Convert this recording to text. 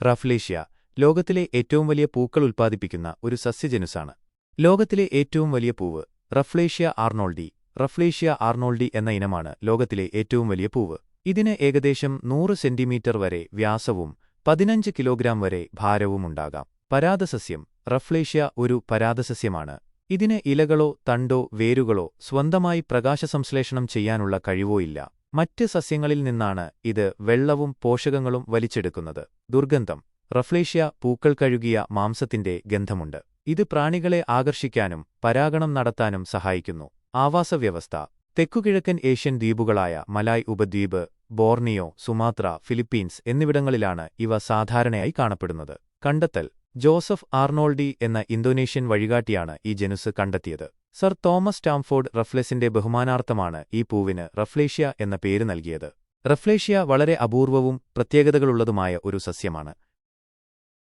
Rafflesia ലോകത്തിലെ ഏറ്റവും വലിയ പൂക്കൾ ഉൽപ്പാദിപ്പിക്കുന്ന ഒരു സസ്യജനുസാണ്. ലോകത്തിലെ ഏറ്റവും വലിയ പൂവ് റഫ്ലേഷ്യ ആർണോൾഡി റഫ്ലേഷ്യ ആർണോൾഡി എന്ന ഇനമാണ് ലോകത്തിലെ ഏറ്റവും വലിയ പൂവ്. ഇതിന് ഏകദേശം നൂറ് സെന്റിമീറ്റർ വരെ വ്യാസവും പതിനഞ്ച് കിലോഗ്രാം വരെ ഭാരവുമുണ്ടാകാം പരാതസസ്യം റഫ്ലേഷ്യ ഒരു പരാതസസ്യമാണ്. ഇതിന് ഇലകളോ തണ്ടോ വേരുകളോ സ്വന്തമായി പ്രകാശസംശ്ലേഷണം ചെയ്യാനുള്ള കഴിവോ ഇല്ല. മറ്റ് സസ്യങ്ങളിൽ നിന്നാണ് ഇത് വെള്ളവും പോഷകങ്ങളും വലിച്ചെടുക്കുന്നത്. ദുർഗന്ധം. റഫ്ലേഷ്യ പൂക്കൾ കഴുകിയ മാംസത്തിന്റെ ഗന്ധമുണ്ട്. ഇത് പ്രാണികളെ ആകർഷിക്കാനും പരാഗണം നടത്താനും സഹായിക്കുന്നു. ആവാസവ്യവസ്ഥ. തെക്കുകിഴക്കൻ ഏഷ്യൻ ദ്വീപുകളായ മലായ് ഉപദ്വീപ് ബോർണിയോ സുമാത്ര ഫിലിപ്പീൻസ് എന്നിവിടങ്ങളിലാണ് ഇവ സാധാരണയായി കാണപ്പെടുന്നത്. കണ്ടെത്തൽ. ജോസഫ് ആർണോൾഡി എന്ന ഇന്തോനേഷ്യൻ വഴികാട്ടിയാണ് ഈ ജനുസ് കണ്ടെത്തിയത്. സർ തോമസ് സ്റ്റാംഫോർഡ് റഫ്ലെസിന്റെ ബഹുമാനാർത്ഥമാണ് ഈ പൂവിന് റഫ്ലേഷ്യ എന്ന പേര് നൽകിയത്. റഫ്ലേഷ്യ വളരെ അപൂർവവും പ്രത്യേകതകളുള്ളതുമായ ഒരു സസ്യമാണ്.